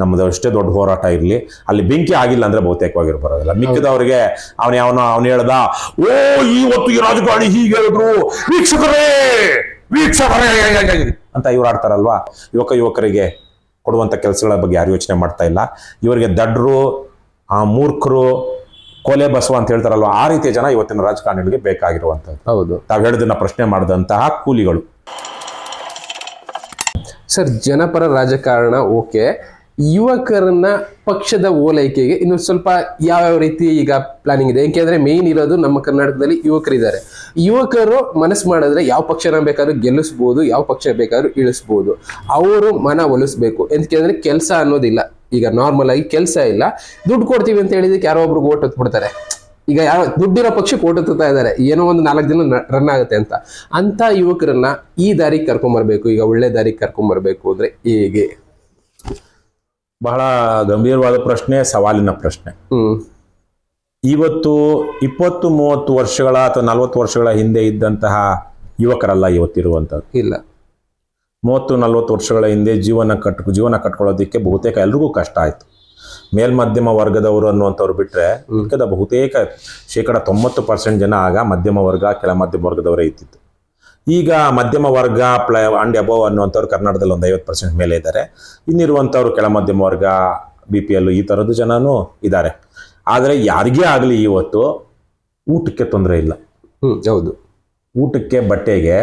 ನಮ್ದು ಅಷ್ಟೇ ದೊಡ್ಡ ಹೋರಾಟ ಇರಲಿ. ಅಲ್ಲಿ ಬೆಂಕಿ ಆಗಿಲ್ಲ ಅಂದ್ರೆ ಬಹುತೇಕವಾಗಿ ಬರೋದಿಲ್ಲ ಮಿಕ್ಕಿದವ್ರಿಗೆ ಅವನ ಅವನು ಅವನು ಹೇಳ್ದ ಓ ಇವತ್ತು ಈ ರಾಜಕಾರಣಿ ಹೀಗೆ ಹೇಳಿದ್ರು. ವೀಕ್ಷಕರೇ ವೀಕ್ಷಕರೇ. ಅಂತ ಇವ್ರು ಆಡ್ತಾರಲ್ವಾ? ಯುವಕ ಯುವಕರಿಗೆ ಕೊಡುವಂತ ಕೆಲಸಗಳ ಬಗ್ಗೆ ಯಾರು ಯೋಚನೆ ಮಾಡ್ತಾ ಇಲ್ಲ. ಇವರಿಗೆ ದಡ್ರು ಆ ಮೂರ್ಖರು ಕೊಲೆ ಬಸವ ಅಂತ ಹೇಳ್ತಾರಲ್ವ? ಆ ರೀತಿಯ ಜನ ಇವತ್ತಿನ ರಾಜಕಾರಣಿಗಳಿಗೆ ಬೇಕಾಗಿರುವಂಥದ್ದು. ಹೌದು. ತಾವು ಹೇಳಿದನ್ನ ಪ್ರಶ್ನೆ ಮಾಡಿದಂತಹ ಕೂಲಿಗಳು. ಸರ್ ಜನಪರ ರಾಜಕಾರಣ ಓಕೆ. ಯುವಕರನ್ನ ಪಕ್ಷದ ಓಲೈಕೆಗೆ ಇನ್ನು ಸ್ವಲ್ಪ ಯಾವ್ಯಾವ ರೀತಿ ಈಗ ಪ್ಲಾನಿಂಗ್ ಇದೆ? ಯಾಕೆಂದ್ರೆ ಮೇನ್ ಇರೋದು ನಮ್ಮ ಕರ್ನಾಟಕದಲ್ಲಿ ಯುವಕರಿದ್ದಾರೆ. ಯುವಕರು ಮನಸ್ಸು ಮಾಡಿದ್ರೆ ಯಾವ ಪಕ್ಷನ ಬೇಕಾದ್ರೂ ಗೆಲ್ಲಿಸ್ಬೋದು, ಯಾವ ಪಕ್ಷ ಬೇಕಾದ್ರೂ ಇಳಿಸ್ಬೋದು. ಅವರು ಮನ ಒಲಿಸ್ಬೇಕು. ಎಂತಂದ್ರೆ ಕೆಲಸ ಅನ್ನೋದಿಲ್ಲ. ಈಗ ನಾರ್ಮಲ್ ಆಗಿ ಕೆಲಸ ಇಲ್ಲ. ದುಡ್ಡು ಕೊಡ್ತೀವಿ ಅಂತ ಹೇಳಿದಕ್ಕೆ ಯಾರೋ ಒಬ್ರು ಓಟ್ ಹೊತ್ಬಿಡ್ತಾರೆ. ಈಗ ಯಾರು ದುಡ್ಡಿರೋ ಪಕ್ಷಕ್ಕೆ ಓಟ್ ಇದ್ದಾರೆ. ಏನೋ ಒಂದು ನಾಲ್ಕು ದಿನ ರನ್ ಆಗುತ್ತೆ ಅಂತ. ಅಂತ ಯುವಕರನ್ನ ಈ ದಾರಿಗೆ ಕರ್ಕೊಂಬರ್ಬೇಕು. ಈಗ ಒಳ್ಳೆ ದಾರಿಗೆ ಕರ್ಕೊಂಬರ್ಬೇಕು ಅಂದ್ರೆ ಹೇಗೆ? ಬಹಳ ಗಂಭೀರವಾದ ಪ್ರಶ್ನೆ ಸವಾಲಿನ ಪ್ರಶ್ನೆ. ಇವತ್ತು ಇಪ್ಪತ್ತು ಮೂವತ್ತು ವರ್ಷಗಳ ಅಥವಾ ನಲವತ್ತು ವರ್ಷಗಳ ಹಿಂದೆ ಇದ್ದಂತಹ ಯುವಕರಲ್ಲ ಇವತ್ತಿರುವಂಥದ್ದು? ಇಲ್ಲ. ಮೂವತ್ತು ನಲವತ್ತು ವರ್ಷಗಳ ಹಿಂದೆ ಜೀವನ ಕಟ್ ಜೀವನ ಕಟ್ಕೊಳ್ಳೋದಕ್ಕೆ ಬಹುತೇಕ ಎಲ್ರಿಗೂ ಕಷ್ಟ ಆಯಿತು. ಮೇಲ್ಮಧ್ಯಮ ವರ್ಗದವರು ಅನ್ನುವಂಥವ್ರು ಬಿಟ್ಟರೆ ಮಿಕ್ಕದ ಬಹುತೇಕ ಶೇಕಡ ತೊಂಬತ್ತು ಪರ್ಸೆಂಟ್ ಜನ ಆಗ ಮಧ್ಯಮ ವರ್ಗ ಕೆಳ ಮಧ್ಯಮ ವರ್ಗದವರೇ ಇದ್ದಿತ್ತು ಈಗ ಮಧ್ಯಮ ವರ್ಗ ಪ್ಲ ಅಂಡ್ ಅಬೋವ್ ಅನ್ನುವಂಥವ್ರು ಕರ್ನಾಟಕದಲ್ಲಿ ಒಂದು ಐವತ್ತು ಪರ್ಸೆಂಟ್ ಮೇಲೆ ಇದ್ದಾರೆ. ಇನ್ನಿರುವಂಥವ್ರು ಕೆಳ ಮಧ್ಯಮ ವರ್ಗ ಬಿ ಪಿ ಎಲ್ ಈ ಥರದ್ದು ಜನನೂ ಇದ್ದಾರೆ. ಆದರೆ ಯಾರಿಗೇ ಆಗಲಿ ಇವತ್ತು ಊಟಕ್ಕೆ ತೊಂದರೆ ಇಲ್ಲ. ಹೌದು. ಊಟಕ್ಕೆ ಬಟ್ಟೆಗೆ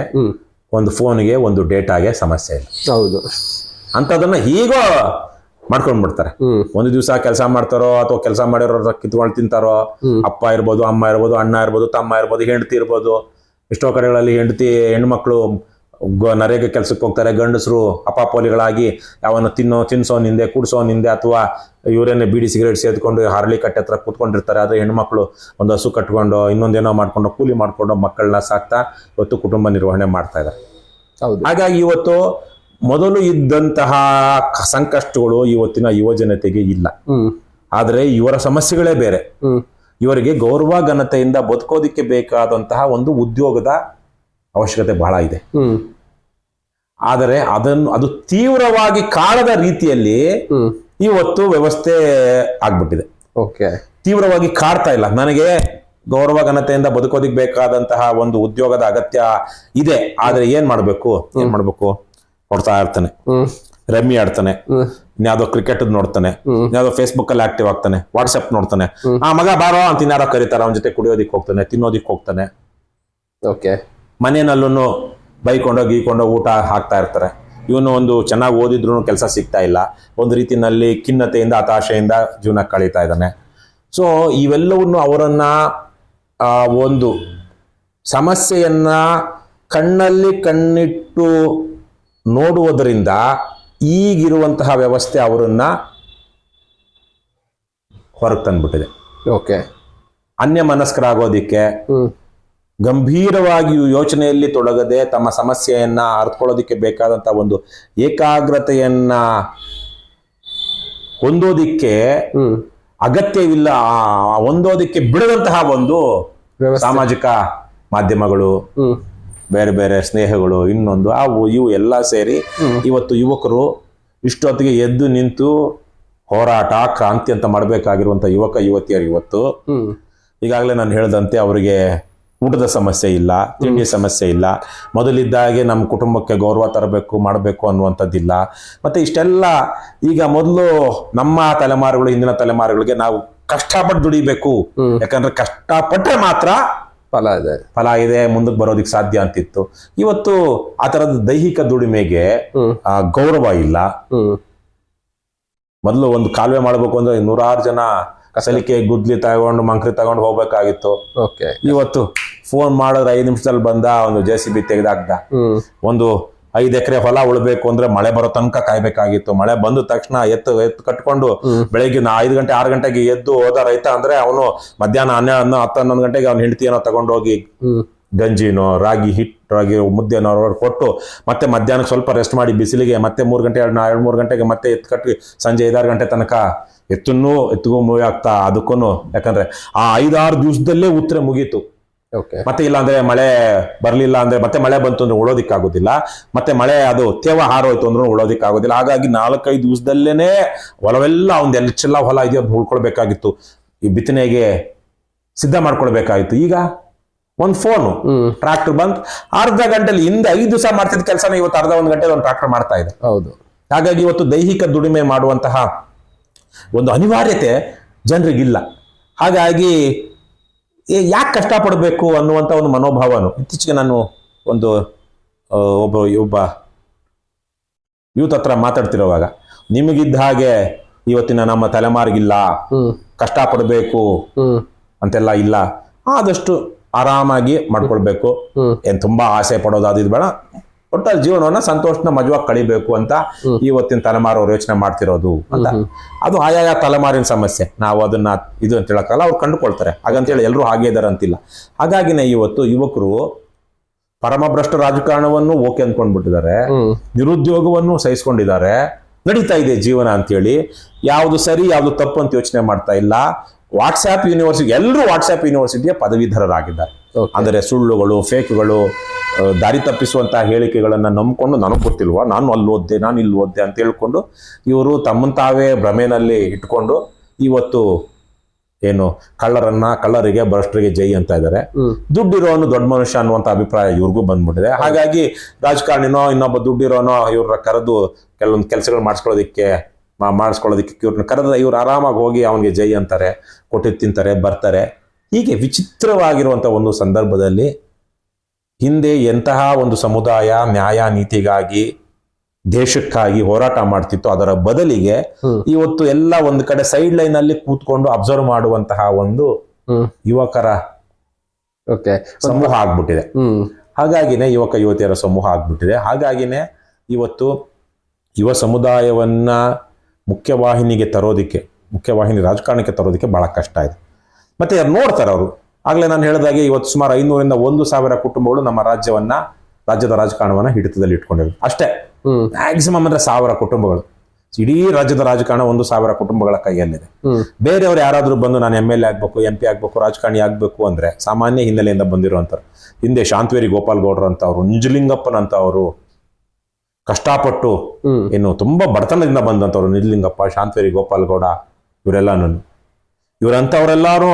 ಒಂದು ಫೋನ್ಗೆ ಒಂದು ಡೇಟಾಗೆ ಸಮಸ್ಯೆ ಇಲ್ಲ. ಹೌದು. ಅಂಥದ್ದನ್ನ ಹೀಗೋ ಮಾಡ್ಕೊಂಡು ಬಿಡ್ತಾರೆ ಒಂದು ದಿವಸ ಕೆಲಸ ಮಾಡ್ತಾರೋ ಅಥವಾ ಕೆಲಸ ಮಾಡಿರೋ ಕಿತ್ಕೊಂಡು ತಿಂತಾರೋ. ಅಪ್ಪ ಇರ್ಬೋದು ಅಮ್ಮ ಇರ್ಬೋದು ಅಣ್ಣ ಇರ್ಬೋದು ತಮ್ಮ ಇರ್ಬೋದು ಹೆಂಡತಿ ಇರ್ಬೋದು ಎಷ್ಟೋ ಕಡೆಗಳಲ್ಲಿ ಹೆಂಡತಿ ಹೆಣ್ಮಕ್ಳು ನರೇಗೆ ಕೆಲ್ಸಕ್ಕೆ ಹೋಗ್ತಾರೆ ಗಂಡಸರು ಅಪಾಪೋಲಿಗಳಾಗಿ ಯಾವನ್ನ ತಿನ್ನೋ ತಿನ್ಸೋ ನಿಂದೆ ಕುಡ್ಸೋ ನಿಂದೆ ಅಥವಾ ಇವರೇನೆ ಬೀಡಿ ಸಿಗರೇಟ್ ಸೇದ್ಕೊಂಡು ಹರಳಿ ಕಟ್ಟೆ ಹತ್ರ ಕೂತ್ಕೊಂಡಿರ್ತಾರೆ. ಆದರೆ ಹೆಣ್ಮಕ್ಳು ಒಂದು ಹಸು ಕಟ್ಕೊಂಡು ಇನ್ನೊಂದೇನೋ ಮಾಡ್ಕೊಂಡು ಕೂಲಿ ಮಾಡ್ಕೊಂಡು ಮಕ್ಕಳನ್ನ ಸಾಕ್ತಾ ಇವತ್ತು ಕುಟುಂಬ ನಿರ್ವಹಣೆ ಮಾಡ್ತಾ ಇದ್ದಾರೆ. ಹಾಗಾಗಿ ಇವತ್ತು ಮೊದಲು ಇದ್ದಂತಹ ಸಂಕಷ್ಟಗಳು ಇವತ್ತಿನ ಯುವ ಜನತೆಗೆ ಇಲ್ಲ ಆದರೆ ಇವರ ಸಮಸ್ಯೆಗಳೇ ಬೇರೆ. ಇವರಿಗೆ ಗೌರವ ಘನತೆಯಿಂದ ಬದುಕೋದಿಕ್ಕೆ ಬೇಕಾದಂತಹ ಒಂದು ಉದ್ಯೋಗದ ಅವಶ್ಯಕತೆ ಬಹಳ ಇದೆ. ಆದರೆ ಅದನ್ನು ಅದು ತೀವ್ರವಾಗಿ ಕಾಳದ ರೀತಿಯಲ್ಲಿ ಇವತ್ತು ವ್ಯವಸ್ಥೆ ಆಗ್ಬಿಟ್ಟಿದೆ. ಓಕೆ. ತೀವ್ರವಾಗಿ ಕಾಡ್ತಾ ಇಲ್ಲ. ನನಗೆ ಗೌರವ ಘನತೆಯಿಂದ ಬದುಕೋದಿಕ್ ಬೇಕಾದಂತಹ ಒಂದು ಉದ್ಯೋಗದ ಅಗತ್ಯ ಇದೆ. ಆದ್ರೆ ಏನ್ ಮಾಡ್ಬೇಕು? ಏನ್ ಮಾಡ್ಬೇಕು? ಕೊಡ್ತಾ ಇರ್ತಾನೆ. ರಮ್ಮಿ ಆಡ್ತಾನೆ. ಇನ್ಯಾವುದೋ ಕ್ರಿಕೆಟ್ ನೋಡ್ತಾನೆ. ಇನ್ಯಾವುದೋ ಫೇಸ್ಬುಕ್ ಅಲ್ಲಿ ಆಕ್ಟಿವ್ ಆಗ್ತಾನೆ. ವಾಟ್ಸ್ಆಪ್ ನೋಡ್ತಾನೆ. ಆ ಮಗ ಬಾರೋ ಅಂತ ಇನ್ಯಾರೋ ಕರೀತಾರ ಅವನ ಜೊತೆ ಕುಡಿಯೋದಿಕ್ ಹೋಗ್ತಾನೆ ತಿನ್ನೋದಿಕ್ ಹೋಗ್ತಾನೆ. ಓಕೆ ಮನೆಯಲ್ಲೂ ಬೈಕೊಂಡೋ ಗೀಕೊಂಡೋ ಊಟ ಹಾಕ್ತಾ ಇರ್ತಾರೆ. ಇವನು ಒಂದು ಚೆನ್ನಾಗಿ ಓದಿದ್ರು ಕೆಲಸ ಸಿಗ್ತಾ ಇಲ್ಲ. ಒಂದು ರೀತಿನಲ್ಲಿ ಖಿನ್ನತೆಯಿಂದ ಹತಾಶೆಯಿಂದ ಜೀವನ ಕಳೀತಾ ಇದ್ದಾನೆ. ಸೊ ಇವೆಲ್ಲವನ್ನು ಅವರನ್ನ ಒಂದು ಸಮಸ್ಯೆಯನ್ನ ಕಣ್ಣಲ್ಲಿ ಕಣ್ಣಿಟ್ಟು ನೋಡುವುದರಿಂದ ಈಗಿರುವಂತಹ ವ್ಯವಸ್ಥೆ ಅವರನ್ನ ಹೊರಗೆ ತಂದ್ಬಿಟ್ಟಿದೆ. ಓಕೆ. ಅನ್ಯ ಮನಸ್ಕರಾಗೋದಿಕ್ಕೆ ಗಂಭೀರವಾಗಿಯೂ ಗಂಭೀರವಾಗಿ ಯೋಚನೆಯಲ್ಲಿ ತೊಡಗದೆ ತಮ್ಮ ಸಮಸ್ಯೆಯನ್ನ ಅರ್ಥಕೊಳ್ಳೋದಿಕ್ಕೆ ಬೇಕಾದಂತ ಒಂದು ಏಕಾಗ್ರತೆಯನ್ನ ಹೊಂದೋದಿಕ್ಕೆ ಅಗತ್ಯವಿಲ್ಲ ಆ ಹೊಂದೋದಿಕ್ಕೆ ಬಿಡದಂತಹ ಒಂದು ಸಾಮಾಜಿಕ ಮಾಧ್ಯಮಗಳು ಬೇರೆ ಬೇರೆ ಸ್ನೇಹಗಳು ಇನ್ನೊಂದು ಅವು ಇವು ಎಲ್ಲ ಸೇರಿ ಇವತ್ತು ಯುವಕರು ಇಷ್ಟೊತ್ತಿಗೆ ಎದ್ದು ನಿಂತು ಹೋರಾಟ ಕ್ರಾಂತಿ ಅಂತ ಮಾಡಬೇಕಾಗಿರುವಂತ ಯುವಕ ಯುವತಿಯರು ಇವತ್ತು. ಈಗಾಗಲೇ ನಾನು ಹೇಳಿದಂತೆ ಅವರಿಗೆ ಊಟದ ಸಮಸ್ಯೆ ಇಲ್ಲ ತಿಂಡಿ ಸಮಸ್ಯೆ ಇಲ್ಲ. ಮೊದಲಿದ್ದಾಗೆ ನಮ್ಮ ಕುಟುಂಬಕ್ಕೆ ಗೌರವ ತರಬೇಕು ಮಾಡಬೇಕು ಅನ್ನುವಂಥದ್ದಿಲ್ಲ. ಮತ್ತೆ ಇಷ್ಟೆಲ್ಲ ಈಗ ಮೊದಲು ನಮ್ಮ ತಲೆಮಾರುಗಳು ಹಿಂದಿನ ತಲೆಮಾರುಗಳಿಗೆ ನಾವು ಕಷ್ಟಪಟ್ಟು ದುಡಿಬೇಕು. ಯಾಕಂದ್ರೆ ಕಷ್ಟಪಟ್ಟರೆ ಮಾತ್ರ ಫಲ ಇದೆ. ಫಲ ಇದೆ ಮುಂದಕ್ಕೆ ಬರೋದಕ್ಕೆ ಸಾಧ್ಯ ಅಂತಿತ್ತು. ಇವತ್ತು ಆ ತರದ ದೈಹಿಕ ದುಡಿಮೆಗೆ ಆ, ಗೌರವ ಇಲ್ಲ. ಮೊದಲು ಒಂದು ಕಾಲುವೆ ಮಾಡಬೇಕು ಅಂದ್ರೆ ನೂರಾರು ಜನ ಕಸಲಿಕೆ ಗುದ್ಲಿ ತಗೊಂಡು ಮಂಕ್ರಿ ತಗೊಂಡು ಹೋಗ್ಬೇಕಾಗಿತ್ತು. ಓಕೆ ಇವತ್ತು ಫೋನ್ ಮಾಡಿದ್ರೆ ಐದು ನಿಮಿಷದಲ್ಲಿ ಬಂದ ಒಂದು ಜೆ ಸಿ ಬಿ ತೆಗೆದಾಕ್ದ. ಒಂದು ಐದು ಎಕರೆ ಹೊಲ ಉಳ್ಬೇಕು ಅಂದ್ರೆ ಮಳೆ ಬರೋ ತನಕ ಕಾಯ್ಬೇಕಾಗಿತ್ತು. ಮಳೆ ಬಂದ ತಕ್ಷಣ ಎತ್ತು ಎತ್ತು ಕಟ್ಕೊಂಡು ಬೆಳಗ್ಗೆ ಐದು ಗಂಟೆ ಆರು ಗಂಟೆಗೆ ಎದ್ದು ಹೋದ ರೈತ ಅಂದ್ರೆ ಅವನು ಮಧ್ಯಾಹ್ನ ಹನ್ನೆರಡು ಹತ್ತು ಹನ್ನೊಂದು ಗಂಟೆಗೆ ಅವ್ನ ಹೆಂಡತಿಯನ್ನ ತಗೊಂಡೋಗಿ ಹೋಗಿ ಗಂಜಿನೋ ರಾಗಿ ಹಿಟ್ಟು ರಾಗಿ ಮುದ್ದೆನೋ ಕೊಟ್ಟು ಮತ್ತೆ ಮಧ್ಯಾಹ್ನಕ್ಕೆ ಸ್ವಲ್ಪ ರೆಸ್ಟ್ ಮಾಡಿ ಬಿಸಿಲಿಗೆ ಮತ್ತೆ ಮೂರು ಗಂಟೆ ಎರಡು ಎರಡು ಮೂರು ಗಂಟೆಗೆ ಮತ್ತೆ ಎತ್ತು ಕಟ್ಟಿ ಸಂಜೆ ಐದಾರು ಗಂಟೆ ತನಕ ಎತ್ತನ್ನೂ ಎತ್ತಿಗೂ ಮೂವಿ ಆಗ್ತಾ ಅದಕ್ಕೂ ಯಾಕಂದ್ರೆ ಆ ಐದಾರು ದಿವಸದಲ್ಲೇ ಉತ್ತರ ಮುಗೀತು. ಮತ್ತೆ ಇಲ್ಲ ಅಂದ್ರೆ ಮಳೆ ಬರಲಿಲ್ಲ ಅಂದ್ರೆ ಮತ್ತೆ ಮಳೆ ಬಂತು ಅಂದ್ರೆ ಉಳೋದಿಕ್ಕಾಗೋದಿಲ್ಲ. ಮತ್ತೆ ಮಳೆ ಅದು ತೇವ ಹಾರೋಯ್ತು ಅಂದ್ರೂ ಉಳೋದಿಕ್ಕಾಗೋದಿಲ್ಲ. ಹಾಗಾಗಿ ನಾಲ್ಕೈದು ದಿವಸದಲ್ಲೇನೆ ಹೊಲವೆಲ್ಲ ಒಂದು ಎಲ್ಲ ಹೊಲ ಇದೆಯೋ ಅದು ಉಳ್ಕೊಳ್ಬೇಕಾಗಿತ್ತು. ಈ ಬಿತ್ತನೆಗೆ ಸಿದ್ಧ ಮಾಡ್ಕೊಳ್ಬೇಕಾಗಿತ್ತು. ಈಗ ಒಂದು ಫೋನು ಟ್ರಾಕ್ಟರ್ ಬಂದ್ ಅರ್ಧ ಗಂಟೆಲಿ ಹಿಂದೆ ಐದು ದಿವಸ ಮಾಡ್ತಿದ್ದ ಕೆಲಸನ ಇವತ್ತು ಅರ್ಧ ಒಂದು ಗಂಟೆ ಒಂದು ಟ್ರಾಕ್ಟರ್ ಮಾಡ್ತಾ ಇದೆ. ಹೌದು. ಹಾಗಾಗಿ ಇವತ್ತು ದೈಹಿಕ ದುಡಿಮೆ ಮಾಡುವಂತಹ ಒಂದು ಅನಿವಾರ್ಯತೆ ಜನರಿಗಿಲ್ಲ. ಹಾಗಾಗಿ ಯಾಕೆ ಕಷ್ಟಪಡಬೇಕು ಅನ್ನುವಂಥ ಒಂದು ಮನೋಭಾವನು. ಇತ್ತೀಚೆಗೆ ನಾನು ಒಂದು ಒಬ್ಬ ಒಬ್ಬ ಯೂತ್ ಹತ್ರ ಮಾತಾಡ್ತಿರುವಾಗ ನಿಮಗಿದ್ದ ಹಾಗೆ ಇವತ್ತಿನ ನಮ್ಮ ತಲೆಮಾರಿಗಿಲ್ಲ ಕಷ್ಟ ಕಷ್ಟಪಡಬೇಕು ಅಂತೆಲ್ಲ ಇಲ್ಲ. ಆದಷ್ಟು ಆರಾಮಾಗಿ ಮಾಡ್ಕೊಳ್ಬೇಕು. ಏನ್ ತುಂಬಾ ಆಸೆ ಪಡೋದು ಅದು ಇದು ಬೇಡ. ಒಟ್ಟಲ್ಲಿ ಜೀವನವನ್ನ ಸಂತೋಷನ ಮಜವಾಗಿ ಕಳಿಬೇಕು ಅಂತ ಇವತ್ತಿನ ತಲೆಮಾರು ಅವ್ರು ಯೋಚನೆ ಮಾಡ್ತಿರೋದು ಅಂತ. ಅದು ಆಯಾಯ ತಲೆಮಾರಿನ ಸಮಸ್ಯೆ. ನಾವು ಅದನ್ನ ಇದು ಅಂತ ಹೇಳಕ್ಕಲ್ಲ ಅವ್ರು ಕಂಡುಕೊಳ್ತಾರೆ. ಹಾಗಂತೇಳಿ ಎಲ್ಲರೂ ಹಾಗೆ ಇದಾರೆ ಅಂತಿಲ್ಲ. ಹಾಗಾಗಿನೇ ಇವತ್ತು ಯುವಕರು ಪರಮಭ್ರಷ್ಟ ರಾಜಕಾರಣವನ್ನು ಓಕೆ ಅಂದ್ಕೊಂಡ್ಬಿಟ್ಟಿದ್ದಾರೆ ನಿರುದ್ಯೋಗವನ್ನು ಸಹಿಸ್ಕೊಂಡಿದ್ದಾರೆ. ನಡೀತಾ ಇದೆ ಜೀವನ ಅಂತೇಳಿ ಯಾವುದು ಸರಿ ಯಾವುದು ತಪ್ಪು ಅಂತ ಯೋಚನೆ ಮಾಡ್ತಾ ಇಲ್ಲ. ವಾಟ್ಸ್ಆ್ಯಪ್ ಯೂನಿವರ್ಸಿಟಿ ಎಲ್ಲರೂ ವಾಟ್ಸ್ಆ್ಯಪ್ ಯೂನಿವರ್ಸಿಟಿಯ ಪದವೀಧರರಾಗಿದ್ದಾರೆ. ಅಂದರೆ ಸುಳ್ಳುಗಳು ಫೇಕ್ಗಳು ದಾರಿ ತಪ್ಪಿಸುವಂತಹ ಹೇಳಿಕೆಗಳನ್ನು ನಂಬಿಕೊಂಡು ನನಗೆ ಗೊತ್ತಿಲ್ವಾ? ನಾನು ಅಲ್ಲಿ ಓದ್ದೆ ನಾನು ಇಲ್ಲಿ ಓದ್ದೆ ಅಂತ ಹೇಳ್ಕೊಂಡು ಇವರು ತಮ್ಮನ್ನು ತಾವೇ ಭ್ರಮೆನಲ್ಲಿ ಇಟ್ಕೊಂಡು ಇವತ್ತು ಏನು ಕಳ್ಳರನ್ನ ಕಳ್ಳರಿಗೆ ಭ್ರಷ್ಟರಿಗೆ ಜೈ ಅಂತ ಇದ್ದಾರೆ. ದುಡ್ಡಿರೋನು ದೊಡ್ಡ ಮನುಷ್ಯ ಅನ್ನುವಂಥ ಅಭಿಪ್ರಾಯ ಇವ್ರಿಗೂ ಬಂದ್ಬಿಟ್ಟಿದೆ. ಹಾಗಾಗಿ ರಾಜಕಾರಣಿನೋ ಇನ್ನೊಬ್ಬ ದುಡ್ಡಿರೋನೋ ಇವ್ರ ಕರೆದು ಕೆಲವೊಂದು ಕೆಲಸಗಳು ಮಾಡಿಸ್ಕೊಳ್ಳೋದಿಕ್ಕೆ ಮಾಡಿಸ್ಕೊಳ್ಳೋದಿಕ್ಕೆ ಇವ್ರನ್ನ ಕರೆದ್ರೆ ಇವ್ರು ಆರಾಮಾಗಿ ಹೋಗಿ ಅವನಿಗೆ ಜೈ ಅಂತಾರೆ ಕೊಟ್ಟಿದ್ದು ತಿಂತಾರೆ ಬರ್ತಾರೆ. ಹೀಗೆ ವಿಚಿತ್ರವಾಗಿರುವಂಥ ಒಂದು ಸಂದರ್ಭದಲ್ಲಿ ಹಿಂದೆ ಎಂತಹ ಒಂದು ಸಮುದಾಯ ನ್ಯಾಯ ನೀತಿಗಾಗಿ ದೇಶಕ್ಕಾಗಿ ಹೋರಾಟ ಮಾಡ್ತಿತ್ತು. ಅದರ ಬದಲಿಗೆ ಇವತ್ತು ಎಲ್ಲ ಒಂದು ಕಡೆ ಸೈಡ್ ಲೈನ್ ಅಲ್ಲಿ ಕೂತ್ಕೊಂಡು ಅಬ್ಸರ್ವ್ ಮಾಡುವಂತಹ ಒಂದು ಯುವಕರ ಓಕೆ ಸಮೂಹ ಆಗ್ಬಿಟ್ಟಿದೆ. ಹಾಗಾಗಿನೇ ಯುವಕ ಯುವತಿಯರ ಸಮೂಹ ಆಗ್ಬಿಟ್ಟಿದೆ. ಹಾಗಾಗಿನೇ ಇವತ್ತು ಯುವ ಸಮುದಾಯವನ್ನ ಮುಖ್ಯವಾಹಿನಿಗೆ ತರೋದಿಕ್ಕೆ ಮುಖ್ಯವಾಹಿನಿ ರಾಜಕಾರಣಕ್ಕೆ ತರೋದಿಕ್ಕೆ ಬಹಳ ಕಷ್ಟ ಇದೆ. ಮತ್ತೆ ಅದು ನೋಡ್ತಾರೆ ಅವರು. ಆಗ್ಲೇ ನಾನು ಹೇಳಿದಾಗೆ ಇವತ್ತು ಸುಮಾರು ಐನೂರಿಂದ ಒಂದು ಸಾವಿರ ಕುಟುಂಬಗಳು ನಮ್ಮ ರಾಜ್ಯವನ್ನ ರಾಜ್ಯದ ರಾಜಕಾರಣವನ್ನ ಹಿಡಿತದಲ್ಲಿ ಇಟ್ಕೊಂಡಿರೋದು ಅಷ್ಟೇ. ಮ್ಯಾಕ್ಸಿಮಮ್ ಅಂದ್ರೆ ಸಾವಿರ ಕುಟುಂಬಗಳು. ಇಡೀ ರಾಜ್ಯದ ರಾಜಕಾರಣ ಒಂದು ಸಾವಿರ ಕುಟುಂಬಗಳ ಕೈಯಲ್ಲಿದೆ. ಬೇರೆಯವರು ಯಾರಾದರೂ ಬಂದು ನಾನು ಎಂ ಎಲ್ ಎ ಆಗ್ಬೇಕು ಎಂ ಪಿ ಆಗ್ಬೇಕು ರಾಜಕಾರಣಿ ಆಗ್ಬೇಕು ಅಂದ್ರೆ ಸಾಮಾನ್ಯ ಹಿನ್ನೆಲೆಯಿಂದ ಬಂದಿರುವಂತವ್ರು ಹಿಂದೆ ಶಾಂತವೇರಿ ಗೋಪಾಲ್ ಗೌಡ್ರ ಅಂತ ಅವರು ನಿಜಲಿಂಗಪ್ಪನಂತ ಅವರು ಕಷ್ಟಪಟ್ಟು ಏನು ತುಂಬಾ ಬಡತನದಿಂದ ಬಂದಂತವ್ರು ನಿಜಲಿಂಗಪ್ಪ ಶಾಂತವೇರಿ ಗೋಪಾಲ್ ಗೌಡ ಇವರೆಲ್ಲನೂ ಇವರಂಥವರೆಲ್ಲರೂ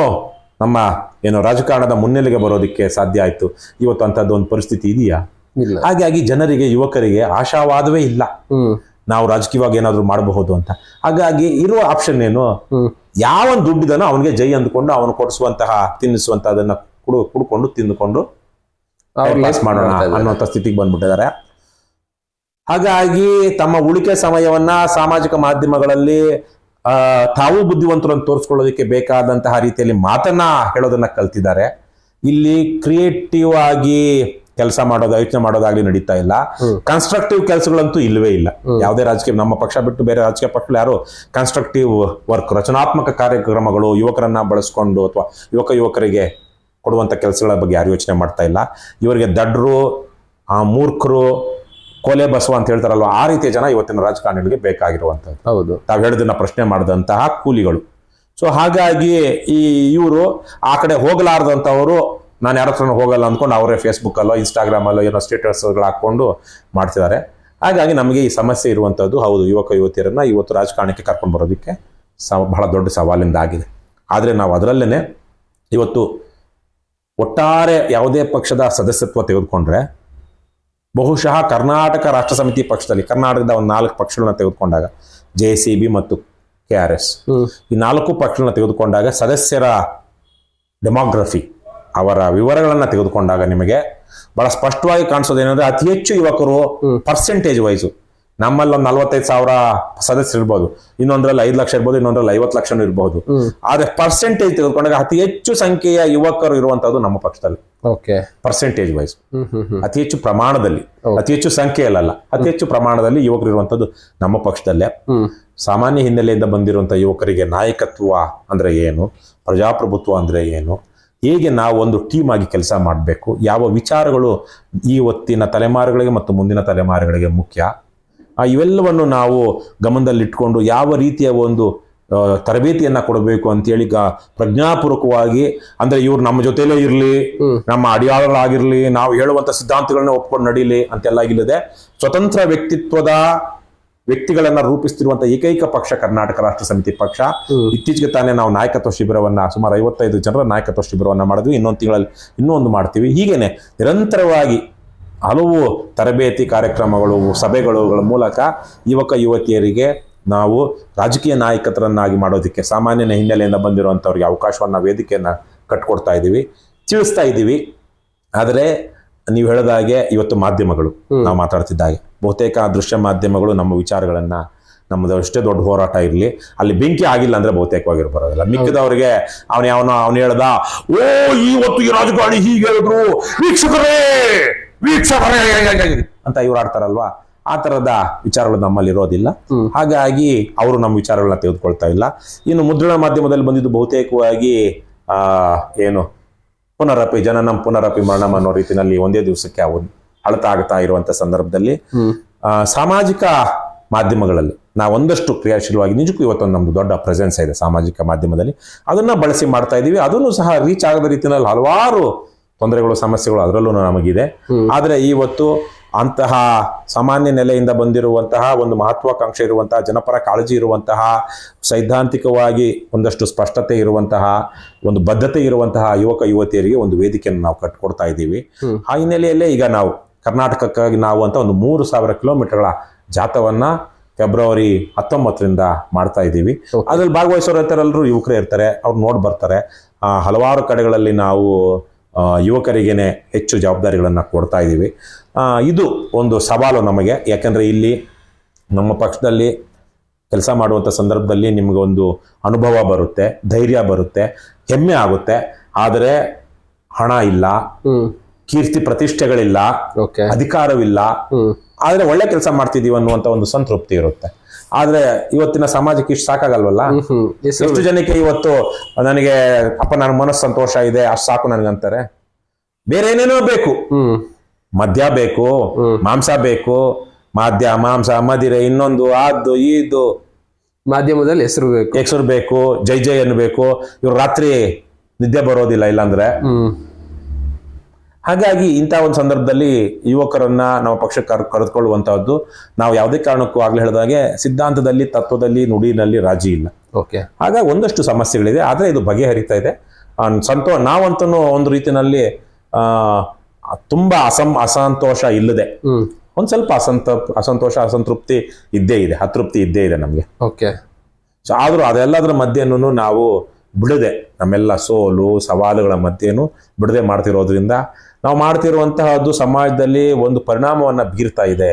ನಮ್ಮ ಏನು ರಾಜಕಾರಣದ ಮುನ್ನೆಲೆಗೆ ಬರೋದಕ್ಕೆ ಸಾಧ್ಯ ಆಯಿತು. ಇವತ್ತು ಅಂಥದ್ದು ಒಂದು ಪರಿಸ್ಥಿತಿ ಇದೆಯಾ? ಇಲ್ಲ. ಹಾಗಾಗಿ ಜನರಿಗೆ ಯುವಕರಿಗೆ ಆಶಾವಾದವೇ ಇಲ್ಲ. ನಾವು ರಾಜಕೀಯವಾಗಿ ಏನಾದರೂ ಮಾಡಬಹುದು ಅಂತ. ಹಾಗಾಗಿ ಇರುವ ಆಪ್ಷನ್ ಏನು? ಯಾವ ದುಡ್ಡಿದನೋ ಅವನಿಗೆ ಜೈ ಅಂದ್ಕೊಂಡು ಅವನು ಕೊಡಿಸುವಂತಹ ತಿನ್ನಿಸುವಂತಹ ಅದನ್ನ ಕುಡು ಕುಡ್ಕೊಂಡು ತಿಂದುಕೊಂಡು ಮಾಡೋಣ ಅನ್ನುವಂಥ ಸ್ಥಿತಿಗೆ ಬಂದ್ಬಿಟ್ಟಿದ್ದಾರೆ. ಹಾಗಾಗಿ ತಮ್ಮ ಉಳಿಕೆ ಸಮಯವನ್ನ ಸಾಮಾಜಿಕ ಮಾಧ್ಯಮಗಳಲ್ಲಿ ತಾವು ಬುದ್ಧಿವಂತರನ್ನು ತೋರಿಸ್ಕೊಳ್ಳೋದಕ್ಕೆ ಬೇಕಾದಂತಹ ರೀತಿಯಲ್ಲಿ ಮಾತನ್ನ ಹೇಳೋದನ್ನ ಕಲ್ತಿದ್ದಾರೆ. ಇಲ್ಲಿ ಕ್ರಿಯೇಟಿವ್ ಆಗಿ ಕೆಲಸ ಮಾಡೋದು ಯೋಚನೆ ಮಾಡೋದಾಗ್ಲಿ ನಡೀತಾ ಇಲ್ಲ. ಕನ್ಸ್ಟ್ರಕ್ಟಿವ್ ಕೆಲಸಗಳಂತೂ ಇಲ್ಲವೇ ಇಲ್ಲ. ಯಾವುದೇ ರಾಜಕೀಯ ನಮ್ಮ ಪಕ್ಷ ಬಿಟ್ಟು ಬೇರೆ ರಾಜಕೀಯ ಪಕ್ಷಗಳು ಯಾರು ಕನ್ಸ್ಟ್ರಕ್ಟಿವ್ ವರ್ಕ್ ರಚನಾತ್ಮಕ ಕಾರ್ಯಕ್ರಮಗಳು ಯುವಕರನ್ನ ಬಳಸ್ಕೊಂಡು ಅಥವಾ ಯುವಕ ಯುವಕರಿಗೆ ಕೊಡುವಂತ ಕೆಲಸಗಳ ಬಗ್ಗೆ ಯಾರು ಯೋಚನೆ ಮಾಡ್ತಾ ಇಲ್ಲ. ಇವರಿಗೆ ದಡ್ರು ಆ ಮೂರ್ಖರು ಕೊಲೆ ಬಸವ ಅಂತ ಹೇಳ್ತಾರಲ್ವ ಆ ರೀತಿಯ ಜನ ಇವತ್ತಿನ ರಾಜಕಾರಣಿಗಳಿಗೆ ಬೇಕಾಗಿರುವಂಥದ್ದು. ಹೌದು. ತಾವು ಹೇಳಿದ್ದನ್ನ ಪ್ರಶ್ನೆ ಮಾಡಿದಂತಹ ಕೂಲಿಗಳು. ಸೊ ಹಾಗಾಗಿ ಈ ಇವರು ಆ ಕಡೆ ಹೋಗಲಾರ್ದಂಥವರು ನಾನು ಯಾರ ಹತ್ರನೂ ಹೋಗಲ್ಲ ಅಂದ್ಕೊಂಡು ಅವರೇ ಫೇಸ್ಬುಕ್ಕಲ್ಲೋ ಇನ್ಸ್ಟಾಗ್ರಾಮಲ್ಲೋ ಏನೋ ಸ್ಟೇಟಸ್ಗಳು ಹಾಕ್ಕೊಂಡು ಮಾಡ್ತಿದ್ದಾರೆ. ಹಾಗಾಗಿ ನಮಗೆ ಈ ಸಮಸ್ಯೆ ಇರುವಂಥದ್ದು ಹೌದು ಯುವಕ ಯುವತಿಯರನ್ನ ಇವತ್ತು ರಾಜಕಾರಣಕ್ಕೆ ಕರ್ಕೊಂಡು ಬರೋದಕ್ಕೆ ಸ ಬಹಳ ದೊಡ್ಡ ಸವಾಲಿಂದ ಆಗಿದೆ. ಆದರೆ ನಾವು ಅದರಲ್ಲೇ ಇವತ್ತು ಒಟ್ಟಾರೆ ಯಾವುದೇ ಪಕ್ಷದ ಸದಸ್ಯತ್ವ ತೆಗೆದುಕೊಂಡ್ರೆ ಬಹುಶಃ ಕರ್ನಾಟಕ ರಾಷ್ಟ್ರ ಸಮಿತಿ ಪಕ್ಷದಲ್ಲಿ ಕರ್ನಾಟಕದ ಒಂದು ನಾಲ್ಕು ಪಕ್ಷಗಳನ್ನ ತೆಗೆದುಕೊಂಡಾಗ ಜೆ ಸಿ ಬಿ ಮತ್ತು ಕೆ ಆರ್ ಎಸ್ ಈ ನಾಲ್ಕು ಪಕ್ಷಗಳನ್ನ ತೆಗೆದುಕೊಂಡಾಗ ಸದಸ್ಯರ ಡೆಮೋಗ್ರಫಿ ಅವರ ವಿವರಗಳನ್ನು ತೆಗೆದುಕೊಂಡಾಗ ನಿಮಗೆ ಬಹಳ ಸ್ಪಷ್ಟವಾಗಿ ಕಾಣಿಸೋದೇನೆಂದ್ರೆ ಅತಿ ಹೆಚ್ಚು ಯುವಕರು ಪರ್ಸೆಂಟೇಜ್ ವೈಸು ನಮ್ಮಲ್ಲಿ ಒಂದು ನಲವತ್ತೈದು ಸಾವಿರ ಸದಸ್ಯರು ಇರ್ಬೋದು ಇನ್ನೊಂದ್ರಲ್ಲಿ ಐದು ಲಕ್ಷ ಇರ್ಬೋದು ಇನ್ನೊಂದ್ರಲ್ಲಿ ಐವತ್ತು ಲಕ್ಷ ಇರಬಹುದು ಆದ್ರೆ ಪರ್ಸೆಂಟೇಜ್ ತೆಗೆದುಕೊಂಡಾಗ ಅತಿ ಹೆಚ್ಚು ಸಂಖ್ಯೆಯ ಯುವಕರು ಇರುವಂತದ್ದು ನಮ್ಮ ಪಕ್ಷದಲ್ಲಿ. ಓಕೆ ಪರ್ಸೆಂಟೇಜ್ ವೈಸ್ ಅತಿ ಹೆಚ್ಚು ಪ್ರಮಾಣದಲ್ಲಿ. ಅತಿ ಹೆಚ್ಚು ಸಂಖ್ಯೆಯಲ್ಲ ಅತಿ ಹೆಚ್ಚು ಪ್ರಮಾಣದಲ್ಲಿ ಯುವಕರು ಇರುವಂತದ್ದು ನಮ್ಮ ಪಕ್ಷದಲ್ಲೇ. ಸಾಮಾನ್ಯ ಹಿನ್ನೆಲೆಯಿಂದ ಬಂದಿರುವಂತ ಯುವಕರಿಗೆ ನಾಯಕತ್ವ ಅಂದ್ರೆ ಏನು ಪ್ರಜಾಪ್ರಭುತ್ವ ಅಂದ್ರೆ ಏನು ಹೇಗೆ ನಾವು ಒಂದು ಟೀಮ್ ಆಗಿ ಕೆಲಸ ಮಾಡಬೇಕು ಯಾವ ವಿಚಾರಗಳು ಈ ಹೊತ್ತಿನ ತಲೆಮಾರುಗಳಿಗೆ ಮತ್ತು ಮುಂದಿನ ತಲೆಮಾರುಗಳಿಗೆ ಮುಖ್ಯ ಇವೆಲ್ಲವನ್ನು ನಾವು ಗಮನದಲ್ಲಿಟ್ಕೊಂಡು ಯಾವ ರೀತಿಯ ಒಂದು ತರಬೇತಿಯನ್ನ ಕೊಡಬೇಕು ಅಂತೇಳಿ ಪ್ರಜ್ಞಾಪೂರ್ವಕವಾಗಿ ಅಂದ್ರೆ ಇವ್ರು ನಮ್ಮ ಜೊತೆಲೇ ಇರಲಿ ನಮ್ಮ ಅಡಿಯಾಳಾಗಿರ್ಲಿ ನಾವು ಹೇಳುವಂತ ಸಿದ್ಧಾಂತಗಳನ್ನ ಒಪ್ಕೊಂಡು ನಡೀಲಿ ಅಂತೆಲ್ಲ ಇಲ್ಲದೆ ಸ್ವತಂತ್ರ ವ್ಯಕ್ತಿತ್ವದ ವ್ಯಕ್ತಿಗಳನ್ನ ರೂಪಿಸ್ತಿರುವಂತ ಏಕೈಕ ಪಕ್ಷ ಕರ್ನಾಟಕ ರಾಷ್ಟ್ರ ಸಮಿತಿ ಪಕ್ಷ. ಇತ್ತೀಚೆಗೆ ತಾನೇ ನಾವು ನಾಯಕತ್ವ ಶಿಬಿರವನ್ನ ಸುಮಾರು ಐವತ್ತೈದು ಜನರ ನಾಯಕತ್ವ ಶಿಬಿರವನ್ನ ಮಾಡಿದ್ವಿ. ಇನ್ನೊಂದು ತಿಂಗಳಲ್ಲಿ ಇನ್ನೂ ಒಂದು ಮಾಡ್ತೀವಿ. ಹೀಗೇನೆ ನಿರಂತರವಾಗಿ ಹಲವು ತರಬೇತಿ ಕಾರ್ಯಕ್ರಮಗಳು ಸಭೆಗಳ ಮೂಲಕ ಯುವಕ ಯುವತಿಯರಿಗೆ ನಾವು ರಾಜಕೀಯ ನಾಯಕತ್ರನ್ನಾಗಿ ಮಾಡೋದಕ್ಕೆ ಸಾಮಾನ್ಯನ ಹಿನ್ನೆಲೆಯಿಂದ ಬಂದಿರುವಂಥವ್ರಿಗೆ ಅವಕಾಶವನ್ನ ವೇದಿಕೆಯನ್ನು ಕಟ್ಕೊಡ್ತಾ ಇದ್ದೀವಿ ತಿಳಿಸ್ತಾ ಇದ್ದೀವಿ. ಆದರೆ ನೀವು ಹೇಳಿದ ಹಾಗೆ ಇವತ್ತು ಮಾಧ್ಯಮಗಳು ನಾವು ಮಾತಾಡ್ತಿದ್ದಾಗೆ ಬಹುತೇಕ ದೃಶ್ಯ ಮಾಧ್ಯಮಗಳು ನಮ್ಮ ವಿಚಾರಗಳನ್ನ ನಮ್ಮದು ಎಷ್ಟೇ ದೊಡ್ಡ ಹೋರಾಟ ಇರಲಿ ಅಲ್ಲಿ ಬೆಂಕಿ ಆಗಿಲ್ಲ ಅಂದ್ರೆ ಬಹುತೇಕವಾಗಿ ಬರೋದಿಲ್ಲ. ಮಿಕ್ಕಿದವ್ರಿಗೆ ಅವನು ಯಾವನು ಅವನು ಹೇಳ್ದ ಓ ಇವತ್ತು ಈ ರಾಜಕಾರಣಿ ಹೀಗೆ ಹೇಳಿದ್ರು ವೀಕ್ಷಕರೇ! ವೀಕ್ಷಕರೇ ಅಂತ ಇವ್ರು ಆಡ್ತಾರಲ್ವಾ? ಆ ತರದ ವಿಚಾರಗಳು ನಮ್ಮಲ್ಲಿ ಇರೋದಿಲ್ಲ. ಹಾಗಾಗಿ ಅವರು ನಮ್ಮ ವಿಚಾರಗಳನ್ನ ತೆಗೆದುಕೊಳ್ತಾ ಇಲ್ಲ. ಇನ್ನು ಮುದ್ರಣ ಮಾಧ್ಯಮದಲ್ಲಿ ಬಂದಿದ್ದು ಬಹುತೇಕವಾಗಿ ಆ ಏನು ಪುನರಪಿ ಜನನಂ ಪುನರಪಿ ಮರಣಂ ಅನ್ನೋ ರೀತಿಯಲ್ಲಿ ಒಂದೇ ದಿವಸಕ್ಕೆ ಅವು ಅಳತ ಆಗ್ತಾ ಇರುವಂತ ಸಂದರ್ಭದಲ್ಲಿ ಆ, ಸಾಮಾಜಿಕ ಮಾಧ್ಯಮಗಳಲ್ಲಿ ನಾವು ಒಂದಷ್ಟು ಕ್ರಿಯಾಶೀಲವಾಗಿ ನಿಜಕ್ಕೂ ಇವತ್ತೊಂದು ನಮ್ದು ದೊಡ್ಡ ಪ್ರೆಸೆನ್ಸ್ ಇದೆ ಸಾಮಾಜಿಕ ಮಾಧ್ಯಮದಲ್ಲಿ. ಅದನ್ನ ಬಳಸಿ ಮಾಡ್ತಾ ಇದೀವಿ. ಅದನ್ನು ಸಹ ರೀಚ್ ಆಗದ ರೀತಿಯಲ್ಲಿ ಹಲವಾರು ತೊಂದರೆಗಳು ಸಮಸ್ಯೆಗಳು ಅದರಲ್ಲೂ ನಮಗಿದೆ. ಆದರೆ ಇವತ್ತು ಅಂತಹ ಸಾಮಾನ್ಯ ನೆಲೆಯಿಂದ ಬಂದಿರುವಂತಹ ಒಂದು ಮಹತ್ವಾಕಾಂಕ್ಷೆ ಇರುವಂತಹ ಜನಪರ ಕಾಳಜಿ ಇರುವಂತಹ ಸೈದ್ಧಾಂತಿಕವಾಗಿ ಒಂದಷ್ಟು ಸ್ಪಷ್ಟತೆ ಇರುವಂತಹ ಒಂದು ಬದ್ಧತೆ ಇರುವಂತಹ ಯುವಕ ಯುವತಿಯರಿಗೆ ಒಂದು ವೇದಿಕೆಯನ್ನು ನಾವು ಕಟ್ಕೊಡ್ತಾ ಇದ್ದೀವಿ. ಆ ಹಿನ್ನೆಲೆಯಲ್ಲೇ ಈಗ ನಾವು ಕರ್ನಾಟಕಕ್ಕಾಗಿ ನಾವು ಅಂತ ಒಂದು ಮೂರು ಸಾವಿರ ಕಿಲೋಮೀಟರ್ಗಳ ಜಾಥವನ್ನ ಫೆಬ್ರವರಿ ಹತ್ತೊಂಬತ್ತರಿಂದ ಮಾಡ್ತಾ ಇದ್ದೀವಿ. ಅದ್ರಲ್ಲಿ ಭಾಗವಹಿಸೋರು ಇರ್ತಾರಲ್ಲರೂ ಯುವಕರೇ ಇರ್ತಾರೆ ಅವ್ರು ನೋಡಿ ಬರ್ತಾರೆ. ಆ, ಹಲವಾರು ಕಡೆಗಳಲ್ಲಿ ನಾವು ಯುವಕರಿಗೇನೆ ಹೆಚ್ಚು ಜವಾಬ್ದಾರಿಗಳನ್ನು ಕೊಡ್ತಾ ಇದ್ದೀವಿ ಇದು ಒಂದು ಸವಾಲು ನಮಗೆ. ಯಾಕಂದರೆ ಇಲ್ಲಿ ನಮ್ಮ ಪಕ್ಷದಲ್ಲಿ ಕೆಲಸ ಮಾಡುವಂಥ ಸಂದರ್ಭದಲ್ಲಿ ನಿಮಗೆ ಒಂದು ಅನುಭವ ಬರುತ್ತೆ ಧೈರ್ಯ ಬರುತ್ತೆ ಹೆಮ್ಮೆ ಆಗುತ್ತೆ. ಆದರೆ ಹಣ ಇಲ್ಲ ಕೀರ್ತಿ ಪ್ರತಿಷ್ಠೆಗಳಿಲ್ಲ ಅಧಿಕಾರವಿಲ್ಲ. ಆದರೆ ಆದ್ರೆ ಒಳ್ಳೆ ಕೆಲಸ ಮಾಡ್ತಿದೀವಿ ಅನ್ನುವಂಥ ಒಂದು ಸಂತೃಪ್ತಿ ಇರುತ್ತೆ. ಆದ್ರೆ ಇವತ್ತಿನ ಸಮಾಜಕ್ಕೆ ಇಷ್ಟು ಸಾಕಾಗಲ್ವಲ್ಲ? ಎಷ್ಟು ಜನಕ್ಕೆ ಇವತ್ತು ನನಗೆ ಅಪ್ಪ ನನ್ನ ಮನಸ್ಸು ಸಂತೋಷ ಇದೆ ಅಷ್ಟು ಸಾಕು ನನಗಂತಾರೆ ಬೇರೆ ಏನೇನೋ ಬೇಕು. ಮದ್ಯ ಬೇಕು ಮಾಂಸ ಬೇಕು ಮಾದ್ಯ ಮಾಂಸ ಮದಿರೆ ಇನ್ನೊಂದು ಆದ್ದು ಈದು ಮಾಧ್ಯಮದಲ್ಲಿ ಹೆಸರು ಬೇಕು. ಹೆಸರು ಬೇಕು ಜೈ ಜೈ ಅನ್ನು ಬೇಕು ಇವ್ರು ರಾತ್ರಿ ನಿದ್ದೆ ಬರೋದಿಲ್ಲ ಇಲ್ಲಾಂದ್ರೆ ಹಾಗಾಗಿ ಇಂಥ ಒಂದು ಸಂದರ್ಭದಲ್ಲಿ ಯುವಕರನ್ನ ನಮ್ಮ ಪಕ್ಷಕ್ಕೆ ಕರ್ ಕರೆದುಕೊಳ್ಳುವಂತಹದ್ದು ನಾವು ಯಾವುದೇ ಕಾರಣಕ್ಕೂ ಆಗ್ಲೇ ಹೇಳಿದಾಗೆ ಸಿದ್ಧಾಂತದಲ್ಲಿ ತತ್ವದಲ್ಲಿ ನುಡಿನಲ್ಲಿ ರಾಜಿ ಇಲ್ಲ. ಓಕೆ. ಹಾಗಾಗಿ ಒಂದಷ್ಟು ಸಮಸ್ಯೆಗಳಿದೆ ಆದರೆ ಇದು ಬಗೆಹರಿತಾ ಇದೆ. ಸಂತೋ ನಾವಂತೂ ಒಂದು ರೀತಿಯಲ್ಲಿ ಆ, ತುಂಬಾ ಅಸಂ ಅಸಂತೋಷ ಇಲ್ಲದೆ. ಒಂದ್ ಒಂದು ಸ್ವಲ್ಪ ಅಸಂತ ಅಸಂತೋಷ ಅಸಂತೃಪ್ತಿ ಇದ್ದೇ ಇದೆ ಅತೃಪ್ತಿ ಇದ್ದೇ ಇದೆ ನಮಗೆ. ಓಕೆ. ಸೊ ಆದರೂ ಅದೆಲ್ಲದರ ಮಧ್ಯೆನೂ ನಾವು ಬಿಡದೆ ನಮ್ಮೆಲ್ಲ ಸೋಲು ಸವಾಲುಗಳ ಮಧ್ಯೆನೂ ಬಿಡದೆ ಮಾಡ್ತಿರೋದ್ರಿಂದ ನಾವು ಮಾಡ್ತಿರುವಂತಹದ್ದು ಸಮಾಜದಲ್ಲಿ ಒಂದು ಪರಿಣಾಮವನ್ನು ಬೀರ್ತಾ ಇದೆ.